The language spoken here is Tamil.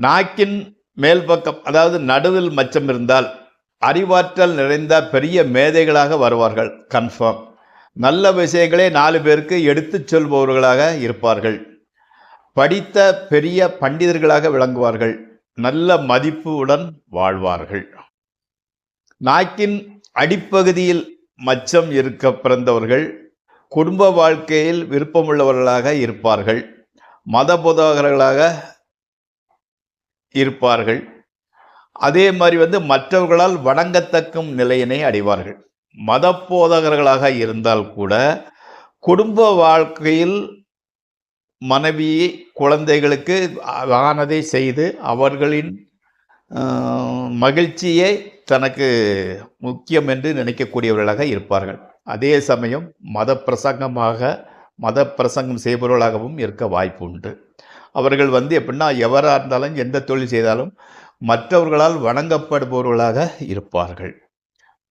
நாக்கின் மேல் பக்கம் அதாவது நடுவில் மச்சம் இருந்தால் அறிவாற்றல் நிறைந்த பெரிய மேதைகளாக வருவார்கள். கன்ஃபார்ம் நல்ல விஷயங்களே நாலு பேருக்கு எடுத்துச் சொல்பவர்களாக இருப்பார்கள். படித்த பெரிய பண்டிதர்களாக விளங்குவார்கள். நல்ல மதிப்புடன் வாழ்வார்கள். நாக்கின் அடிப்பகுதியில் மச்சம் இருக்க பிறந்தவர்கள் குடும்ப வாழ்க்கையில் விருப்பமுள்ளவர்களாக இருப்பார்கள். மத போதகர்களாக இருப்பார்கள். அதே மாதிரி வந்து மற்றவர்களால் வணங்கத்தக்கும் நிலையினை அடைவார்கள். மத போதகர்களாக இருந்தால் கூட குடும்ப வாழ்க்கையில் மனைவி குழந்தைகளுக்கு ஆனதை செய்து அவர்களின் மகிழ்ச்சியே தனக்கு முக்கியம் என்று நினைக்கக்கூடியவர்களாக இருப்பார்கள். அதே சமயம் மத பிரசங்கமாக மத பிரசங்கம் செய்பவர்களாகவும் இருக்க வாய்ப்பு உண்டு அவர்கள் வந்து எப்படின்னா எவராக இருந்தாலும் எந்த தொழில் செய்தாலும் மற்றவர்களால் வணங்கப்படுபவர்களாக இருப்பார்கள்.